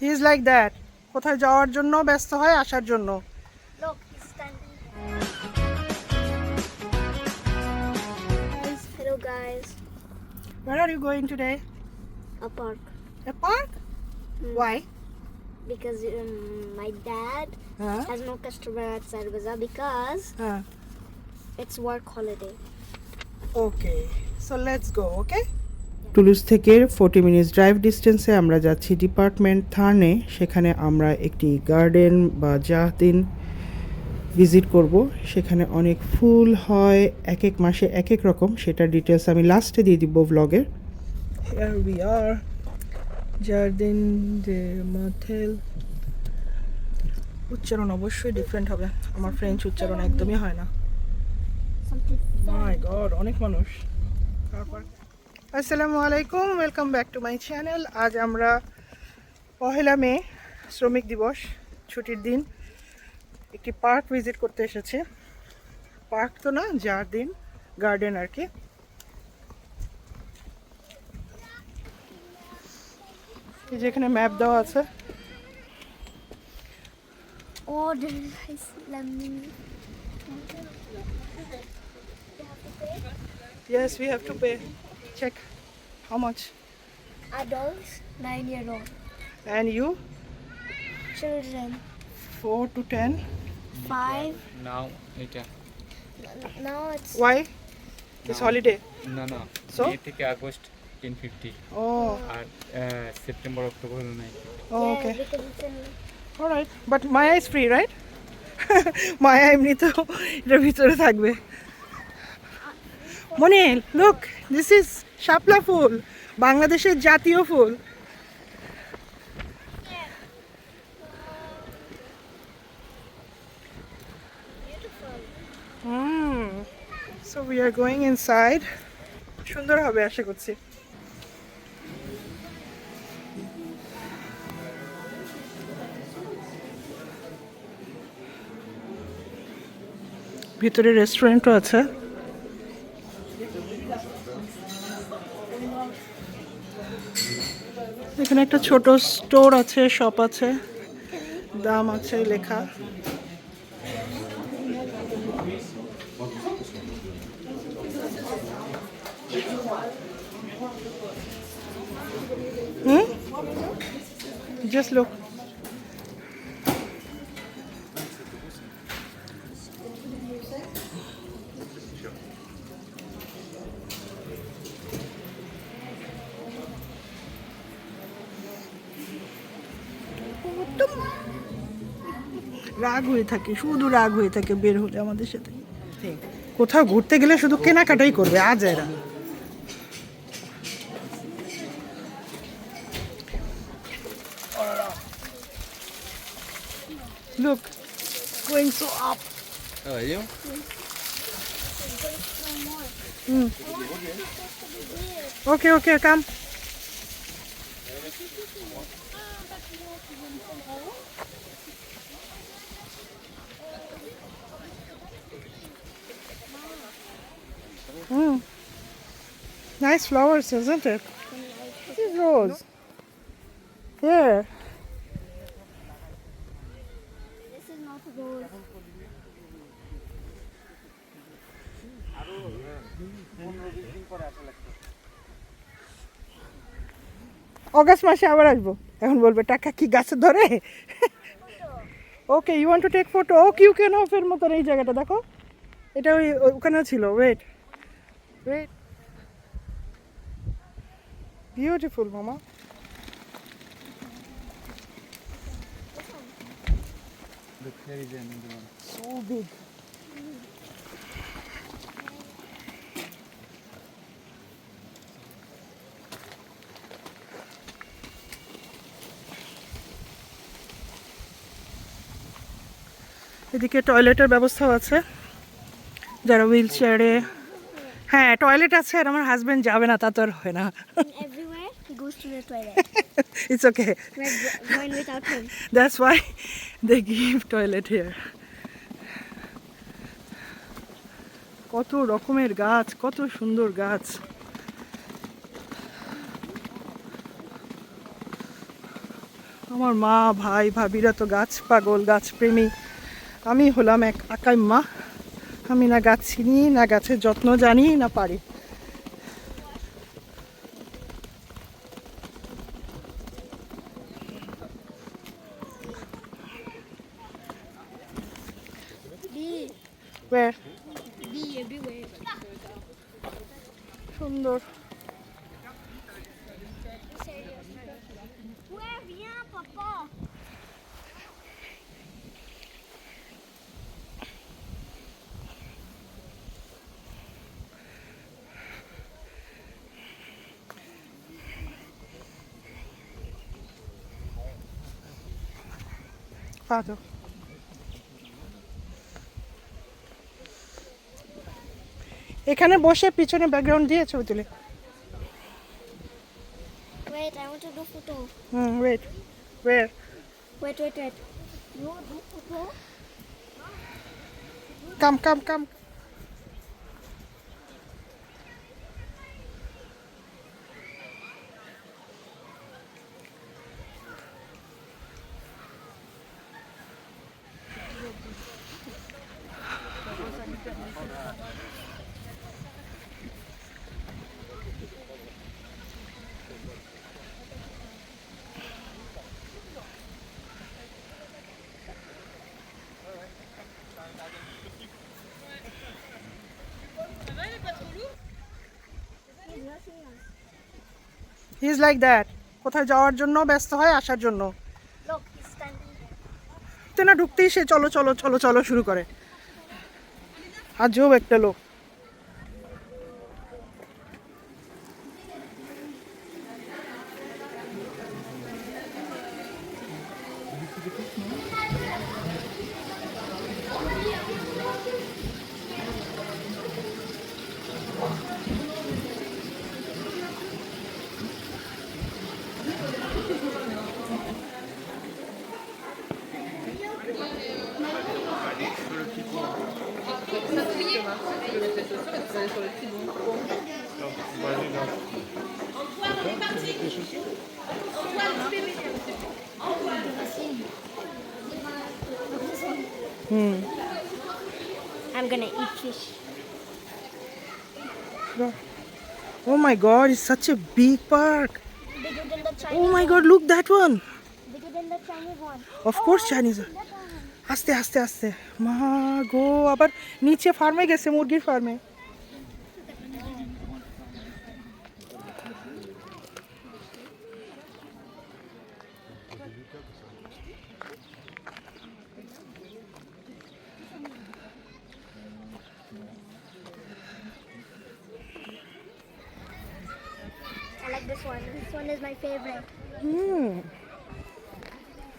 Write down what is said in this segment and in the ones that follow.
He is like that কোথায় যাওয়ার জন্য ব্যস্ত হয় আসার জন্য Look, he's standing. Hello guys, Where are you going today? a park. A park? Why? Because um, my dad Huh? has no customer at Sarbaza because Huh. it's work holiday. Okay so let's go okay টুলুস থেকে forty minutes drive ডিস্টেন্সে আমরা যাচ্ছি department থার্নে সেখানে আমরা একটি garden বা জাহদিন visit করব। সেখানে অনেক ফুল হয় এক এক মাসে এক এক রকম। সেটা ডিটেলস আমি লাস্টে দিয়ে দিব আর জার্দিন de মাথেল উচ্চারণ অবশ্যই ডিফারেন্ট হবে। আমার ফ্রেঞ্চ উচ্চারণ একদমই হয় না। মাই গড অনেক মানুষ। তারপর আসসালামু আলাইকুম welcome back to my channel আজ আমরা পহেলা মে শ্রমিক দিবস ছুটির দিন। একটি পার্ক ভিজিট করতে এসেছি। পার্ক তো না যার দিন গার্ডেন আর কি। এই যে এখানে ম্যাপ দেওয়া আছে। Oh, there is lemon. Yes we how much Adults, nine year old. And you Children, four to ten five. Now এটা Now it's why it's holiday না না So? মে থেকে আগস্ট টেন ফিফটি ও আর September October হলো নাই okay yeah, because it's in alright but Maya is free right Maya এমনিতেও এটার ভিতরে থাকবে। মনে লুক দিস ইজ শাপলা ফুল, বাংলাদেশের জাতীয় ফুল। So we are going inside সুন্দর হবে, আশা করছি। ভিতরে রেস্টুরেন্টও আছে। এখানে একটা ছোট স্টোর আছে শপ আছে। দাম আছে লেখা। হুম? জাস্ট লুক হয়ে থাকে শুধু রাগ হয়ে থাকে বের হলে আমাদের সাথে কোথাও ঘুরতে গেলে শুধু কেনাকাটাই করবে আজ এরা Look, going so up. Mm. Okay, okay, come. Mm. Nice flowers, isn't it? This is rose. Here. This is not rose. August মাসে আবার আসব এখন বলবে টাকা কি গাছে ধরে okay you want to take photo ও কিউ কেন অফের মতন এই জায়গাটা দেখো এটা ওই ওখানেও ছিল ওয়েট ওয়েট বিউটিফুল মামা সো বিগ এদিকে টয়লেটের ব্যবস্থাও আছে। যারা হুইল চেয়ারে হ্যাঁ টয়লেট আছে আর আমার হাজবেন্ড যাবে না তা তো আর হয় না। Goes to the toilet. We're going without him. কত রকমের গাছ কত সুন্দর গাছ। আমার মা ভাই ভাবিরা তো গাছ পাগল গাছ প্রেমী। আমি হলাম এক আকাই মা আমি না গাছ চিনি না গাছের যত্ন জানি না পারি Bee. Where? Bee everywhere. সুন্দর Ouais, viens, papa. Vado. এখানে বসে পিছনে ব্যাকগ্রাউন্ড দিয়ে ছবি তুলে। Come come come he is like that কোথায় যাওয়ার জন্য ব্যস্ত হয় আসার জন্য. তো না ঢুকতেই সে চলো চলো চলো চলো শুরু করে। আজব একটা লোক। হুম I'm gonna eat fish. Oh my god, it's such a big park. Bigger than the Chinese Oh my god, look that one. Bigger than the Chinese one. Of course Oh, Chinese. আস্তে আস্তে আস্তে মা গো আবার নিচে ফার্মে গেছে মুরগির ফার্মে I like this one. This one is my favorite. Hmm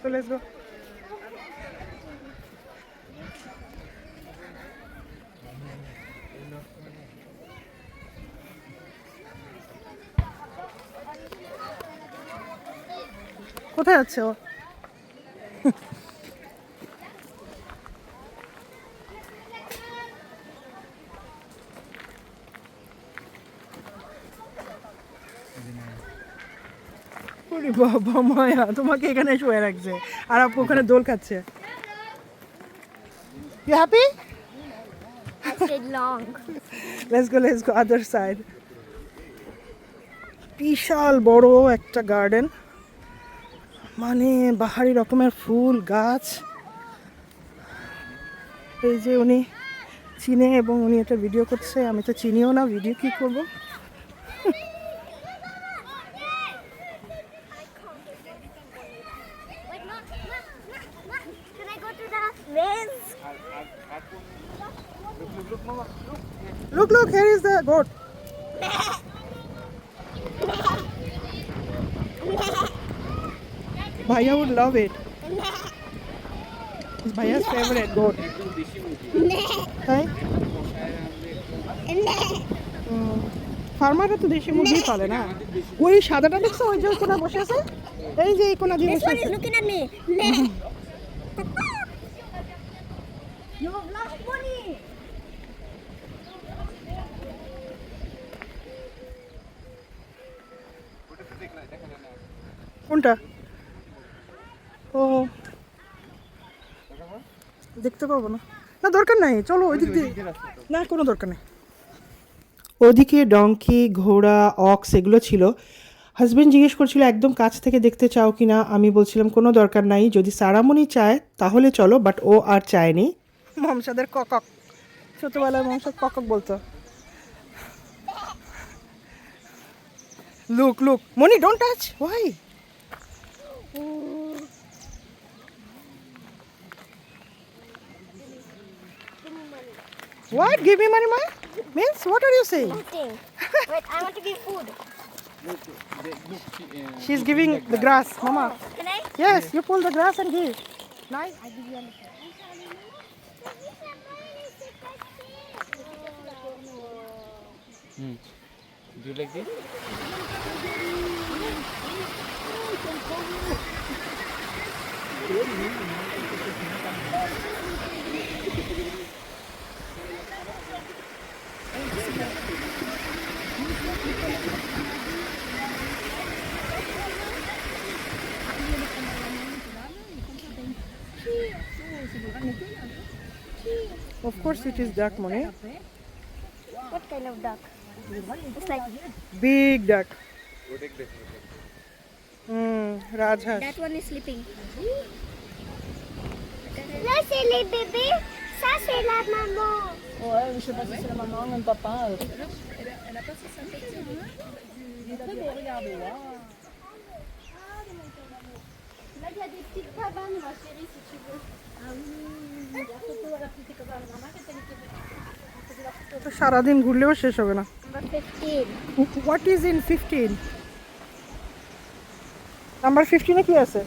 So let's go. কোথায় যাচ্ছে ও বাবা মায়া তোমাকে এখানে শুয়ে রাখছে। আর আপু ওখানে দোল খাচ্ছে। You happy let's go let's go other side বিশাল বড় একটা গার্ডেন মানে বাহারি রকমের ফুল গাছ। এই যে উনি চিনে এবং উনি একটা ভিডিও করছে আমি তো চিনিও না ভিডিও কি করব Wait, no, no, no, no. Can I go to the maze? Look look here is the goat ভাইয়া would love it. It's ভাইয়া's favorite goat. তাই ফার্মাররা তো দেশি মুরগি পালে না। ওই সাদাটা দেখছ? ওই যে কোনা বসে আছে? এই যে এই কোনা দিয়ে This বসে one আছে is looking at me. you have lost money. কোনটা? ও। দেখতে পাবো না। না দরকার নাই। চলো ওই দিক দিয়ে। না কোনো দরকার নেই। ওদিকে ডঙ্কি ঘোড়া অক্স এগুলো ছিল। হাজব্যান্ড জিজ্ঞেস করছিল একদম কাছ থেকে দেখতে চাও কি না? আমি বলছিলাম কোনো দরকার নাই। যদি সারামণি চায় তাহলে চলো বাট ও আর চায়নি। মমসাদের ককক ছোটবেলায় মমসাদ ককক বলতো। Look look. Moni don't touch why What? Give me money, ma? Means what are you saying? Nothing. Wait, I want to give food. She's giving the grass, Mama. Oh, can I? Yes, you pull the grass and give. Nice. Hmm. Do you like this? Of course, it is duck, money. What kind of duck? It's like Big duck. Mm, Rajhash. that one is sleeping. Là, c'est les bébés. Ça, c'est la maman. Ouais, je sais pas si c'est la maman ou le papa. Là, il y a des petites cabanes, ma chérie, si tu veux. Ah oui, la photo la petite cabane. Maman, qu'est-ce qu'elle était সারাদিন ঘুরলেও শেষ হবে না Number 15. What is in fifteen number ফিফটিনে কি আছে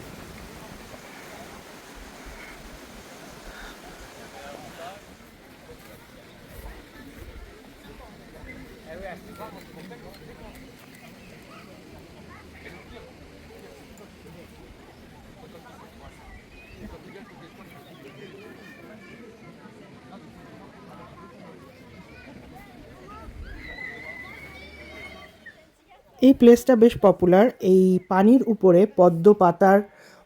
এই প্লেসটা বেশ popular এই পানির উপরে পদ্ম পাতার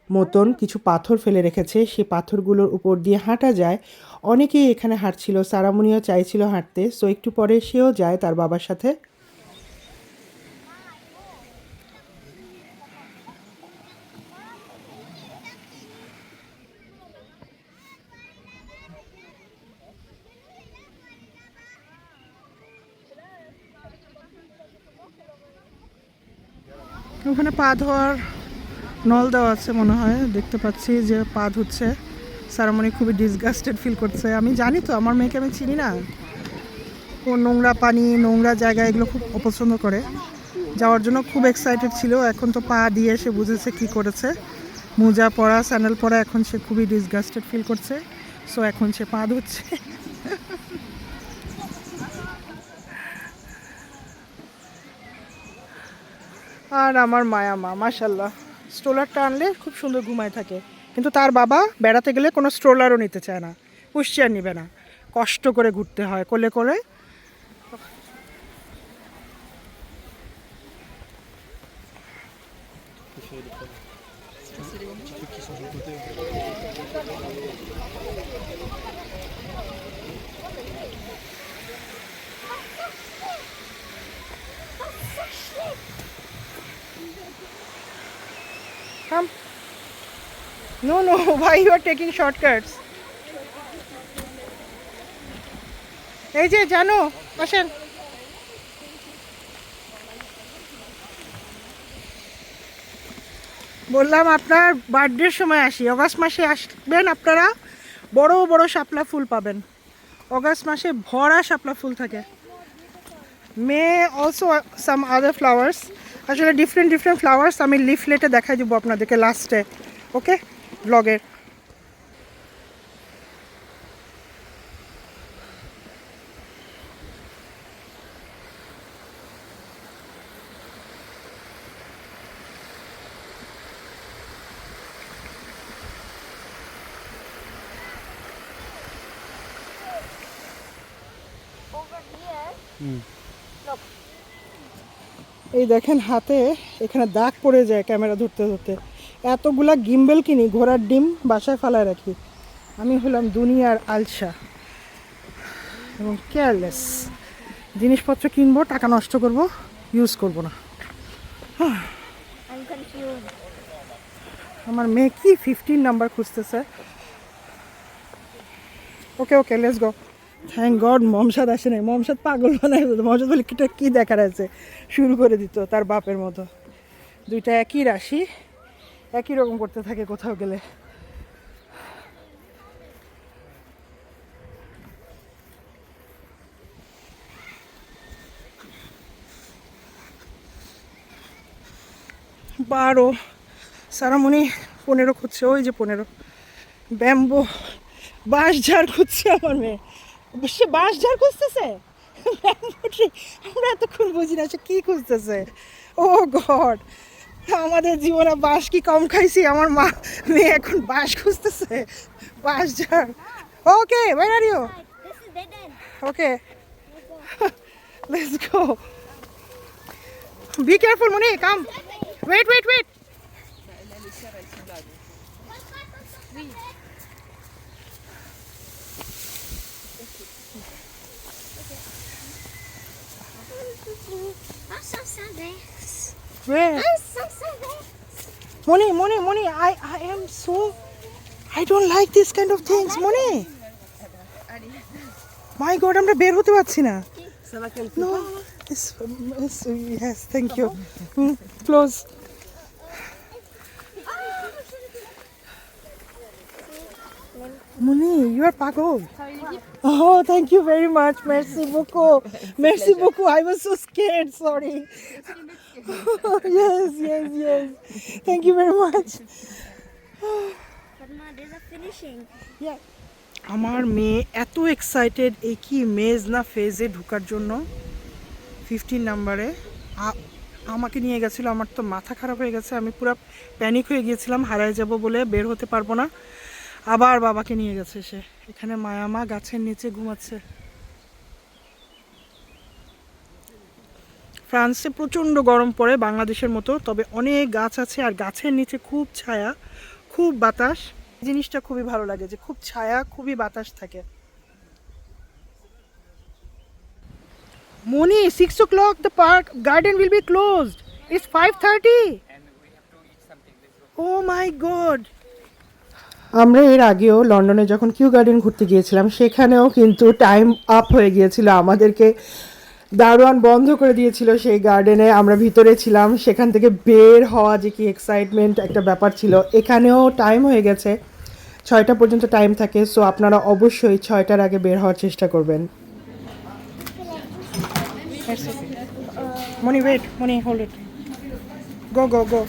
মতন কিছু পাথর ফেলে রেখেছে। সেই পাথরগুলোর উপর দিয়ে হাঁটা যায়। অনেকেই এখানে হাঁটছিল সারামুনিও চাইছিল হাঁটতে। সো একটু পরে সেও যায় তার বাবার সাথে ওখানে পা ধোয়ার নল দেওয়া আছে মনে হয়, দেখতে পাচ্ছি যে পা ধুচ্ছে। সারামণি খুবই ডিসগাস্টেড ফিল করছে। আমি জানি তো, আমার মেয়েকে আমি চিনি না। ও নোংরা পানি, নোংরা জায়গা, এগুলো খুব অপছন্দ করে। যাওয়ার জন্য খুব এক্সাইটেড ছিল, এখন তো পা দিয়ে সে বুঝেছে কি করেছে। মোজা পরা স্যান্ডেল পরা, এখন সে খুবই ডিসগাস্টেড ফিল করছে। সো এখন সে পা ধুচ্ছে। আর আমার মায়া মা মাশাল্লাহ স্ট্রোলারটা আনলে খুব সুন্দর ঘুমায় থাকে। কিন্তু তার বাবা বেড়াতে গেলে কোনো স্ট্রোলারও নিতে চায় না। পুষ্টিয়ার নিবে না। কষ্ট করে ঘুরতে হয় কোলে করে No, no. Why you are taking shortcuts? এই যে জানো আসেন বললাম আপনার বার্থডের সময় আসি অগাস্ট মাসে আসবেন আপনারা বড় বড় শাপলা ফুল পাবেন অগাস্ট মাসে ভরা শাপলা ফুল থাকে may also some other flowers আসলে ডিফারেন্ট ডিফারেন্ট ফ্লাওয়ার্স আমি লিফলেটে দেখাই দেবো আপনাদেরকে লাস্টে ওকে ব্লগের এই দেখেন হাতে এখানে দাগ পড়ে যায় ক্যামেরা ধরতে ধরতে। এতগুলা গিম্বেল কিনি ঘোড়ার ডিম বাসায় ফালায় রাখি। আমি হলাম দুনিয়ার আলসা এবং কেয়ারলেস জিনিসপত্র কিনবো টাকা নষ্ট করব ইউজ করব না। আমার মেয়ে কি ফিফটিন নাম্বার খুঁজতেছে? Okay okay let's go thank God Momsad আসে নাই। মমসাদ পাগল বানায় দিত মমসাদ বলে কিটা কী দেখার আছে? শুরু করে দিত তার বাপের মতো। দুইটা একই রাশি। একই রকম করতে থাকে কোথাও গেলে। বারো। সারামণি, পনেরো খুঁজছে, ওই যে পনেরো। ব্যাম্বো, বাঁশ ঝাড় খুঁজছে আমার মেয়ে। সে বাঁশ ঝাড় খুঁজতেছে? আমরা এতক্ষণ বুঝি না সে কী খুঁজতেছে। ও গড আমাদের জীবনে বাঁশ কি কম খাইছি আমার মা, মেয়ে এখন বাঁশ খুঁজতেছে বাঁশ ঝাড় okay where are. Okay let's go be careful Moni come wait wait wait. Where? I'm. Moni, Moni, Moni, I, I am so. I don't like this kind of things, Moni. My God, আমরা বের হতে পারছি না No, it's, it's, yes, thank you. Mm, close. Moni, you are pago. Oh, thank you very much. Merci beaucoup. Merci beaucoup. I was so scared. Sorry. yes, yes, yes. Thank you very much. Finishing. আমার মেয়ে এত excited এই কি মেজ না ফেজে ঢোকার জন্য fifteen নাম্বারে আমাকে নিয়ে গেছিল আমার তো মাথা খারাপ হয়ে গেছে আমি পুরো প্যানিক হয়ে গিয়েছিলাম হারায় যাব বলে বের হতে পারব না আবার বাবাকে নিয়ে গেছে সে। এখানে মায়ামা গাছের নিচে ঘুমাচ্ছে। ফ্রান্সে প্রচণ্ড গরম পড়ে বাংলাদেশের মতো তবে অনেক গাছ আছে আর গাছের নিচে খুব ছায়া খুব বাতাস। জিনিসটা খুবই ভালো লাগে যে খুব ছায়া খুবই বাতাস থাকে। Moni six o'clock the park garden will be closed it's five thirty oh my God আমরা এর আগেও লন্ডনে যখন কিউ গার্ডেন ঘুরতে গিয়েছিলাম, সেখানেও কিন্তু টাইম আপ হয়ে গিয়েছিল। আমাদেরকে দারোয়ান বন্ধ করে দিয়েছিল সেই গার্ডেনে। আমরা ভিতরে ছিলাম, সেখান থেকে বের হওয়া যে কি এক্সাইটমেন্ট একটা ব্যাপার ছিল, এখানেও টাইম হয়ে গেছে। ছয়টা পর্যন্ত টাইম থাকে সো আপনারা অবশ্যই ছয়টার আগে বের হওয়ার চেষ্টা করবেন। Moni wait Moni hold it go go go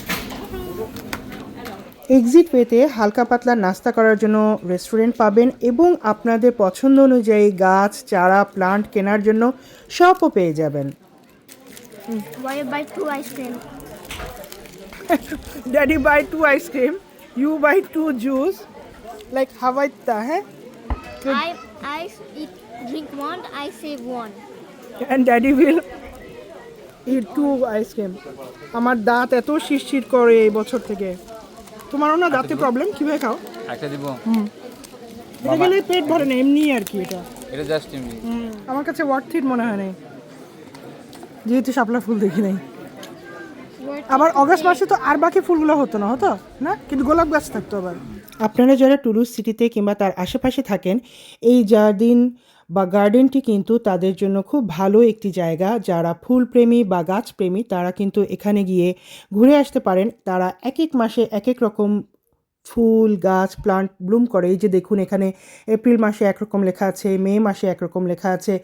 exit পেতে হালকা পাতলা নাস্তা করার জন্য রেস্টুরেন্ট পাবেন এবং আপনাদের পছন্দ অনুযায়ী গাছ চারা প্লান্ট কেনার জন্য শপও পেয়ে যাবেন? Daddy buy two ice cream you buy two juice like হাওয়াইতা হ্যাঁ I I eat drink one. I save one. And daddy will eat two ice cream আমার দাঁত এত শিরশির করে এই বছর থেকে তোমারও না দাঁতে প্রবলেম কীভাবে খাও একটা দিব। হুম। এটা গেলে পেট ভরে না এমনি আর কি এটা। এটা জাস্ট এমনি। আমার কাছে ওয়ার্থ ইট মনে হয় না যেহেতু শাপলা ফুল দেখি নাই। আবার অগস্ট মাসে তো আর বাকি ফুলগুলো হতো না হতো? না? কিন্তু গোলাপ গাছ থাকতো আবার। আপনারা যারা টুলুস সিটিতে কিংবা তার আশেপাশে থাকেন এই জার্ডিন বা গার্ডেনটি কিন্তু তাদের জন্য খুব ভালো একটি জায়গা। যারা ফুলপ্রেমী বা গাছপ্রেমী, তারা কিন্তু এখানে গিয়ে ঘুরে আসতে পারেন। তারা এক এক মাসে এক এক রকম ফুল, গাছ প্লান্ট ব্লুম করে। এই যে দেখুন, এখানে এপ্রিল মাসে একরকম লেখা আছে, মে মাসে একরকম লেখা আছে,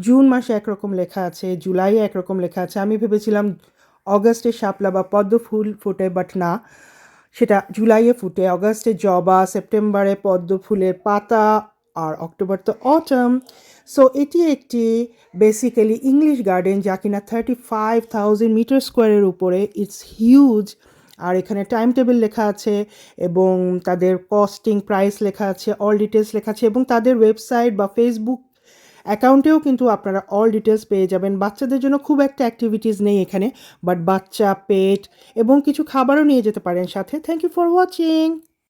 জুন মাসে একরকম লেখা আছে জুলাইয়ে একরকম লেখা আছে। আমি ভেবেছিলাম অগাস্টে শাপলা বা পদ্ম ফুল ফোটে বাট না। সেটা জুলাইয়ে ফুটে। অগাস্টে জবা, সেপ্টেম্বরে পদ্ম ফুলের পাতা আর অক্টোবর তো অটম সো এটি একটি বেসিক্যালি ইংলিশ গার্ডেন যা কিনা থার্টি ফাইভ থাউজেন্ড মিটার স্কোয়ারের উপরে। ইটস হিউজ আর এখানে টাইম টেবিল লেখা আছে এবং তাদের কস্টিং প্রাইস লেখা আছে অল ডিটেলস লেখা আছে এবং তাদের ওয়েবসাইট বা ফেসবুক অ্যাকাউন্টেও কিন্তু আপনারা অল ডিটেলস পেয়ে যাবেন। বাচ্চাদের জন্য খুব একটা অ্যাক্টিভিটিস নেই এখানে বাট বাচ্চা পেট এবং কিছু খাবারও নিয়ে যেতে পারেন সাথে। Thank you for watching